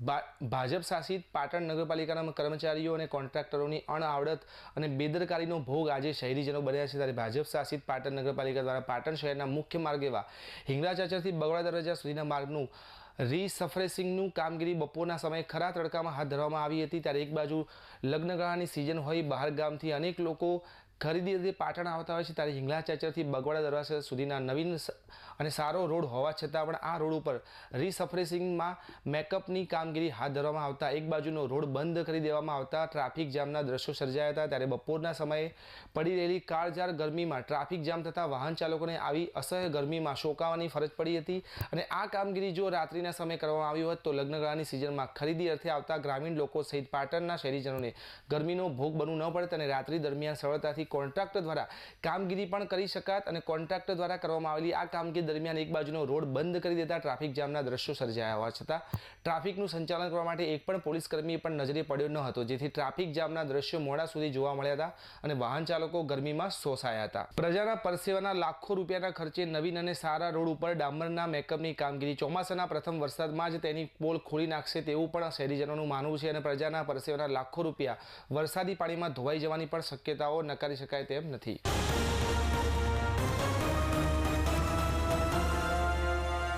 ભાજપ શાસિત પાટણ નગરપાલિકાના કર્મચારીઓ અને કોન્ટ્રાક્ટરોની અણઆવડત અને બેદરકારીનો ભોગ આજે શહેરીજનો બન્યા છે. ત્યારે ભાજપ શાસિત પાટણ નગરપાલિકા દ્વારા પાટણ શહેરના મુખ્ય માર્ગ એવા હિંગળાચાચરથી બગડા દરવાજા સુધીના માર્ગનું રીસફરેસિંગનું કામગીરી બપોરના સમયે ખરા તડકામાં હાથ ધરવામાં આવી હતી. ત્યારે એક બાજુ લગ્નગાળાની સિઝન હોય બહાર ગામથી અનેક લોકો ખરીદી પાટણ આવતા હોય છે ત્યારે હિંગળા ચાચરથી બગવાડા દરવાજા સુધીના નવીન અને સારો રોડ હોવા છતાં પણ આ રોડ ઉપર રીસફરેસિંગમાં મેકઅપની કામગીરી હાથ ધરવામાં આવતા, એક બાજુનો રોડ બંધ કરી દેવામાં આવતા, ટ્રાફિક જામના દ્રશ્યો સર્જાયા હતા ત્યારે બપોરના સમયે પડી રહેલી કાળઝાળ ગરમીમાં ટ્રાફિક જામ થતાં વાહન ચાલકોને આવી અસહ્ય ગરમીમાં શોકાવાની ફરજ પડી હતી અને આ કામગીરી જો રાત્રિના સમયે કરવામાં આવી હોત તો લગ્નગાળાની સિઝનમાં ખરીદી અર્થે આવતા ગ્રામીણ લોકો સહિત પાટણના શહેરીજનોને ગરમીનો ભોગ બનવું ન પડત અને રાત્રિ દરમિયાન સરળતાથી કોન્ટ્રાક્ટર દ્વારા કામગીરી પણ કરી શકાત અને કોન્ટ્રાક્ટર દ્વારા કરવામાં આવેલી આ કામગીરી દરમિયાન એક બાજુનો રોડ બંધ કરી દેતા ટ્રાફિક જામના દ્રશ્યો સર્જાયા હોવા છતાં ટ્રાફિકનું સંચાલન કરવા માટે એક પણ પોલીસ કર્મી પણ નજરે પડ્યો ન હતો, જેથી ટ્રાફિક જામના દ્રશ્યો મોડા સુધી જોવા મળ્યા હતા અને વાહન ચાલકો ગરમીમાં સોસાયા હતા. પ્રજાના પરસેવાના લાખો રૂપિયાના ખર્ચે નવીન અને સારા રોડ ઉપર ડામરના મેકઅપની કામગીરી, ચોમાસાના પ્રથમ વરસાદમાં જ તેની પોલ ખોલી નાખશે તેવું પણ શહેરીજનોનું માનવું છે અને પ્રજાના પરસેવાના લાખો રૂપિયા વરસાદી પાણીમાં ધોવાઈ જવાની પણ શક્યતાઓ નકારી શકાય તેમ નથી.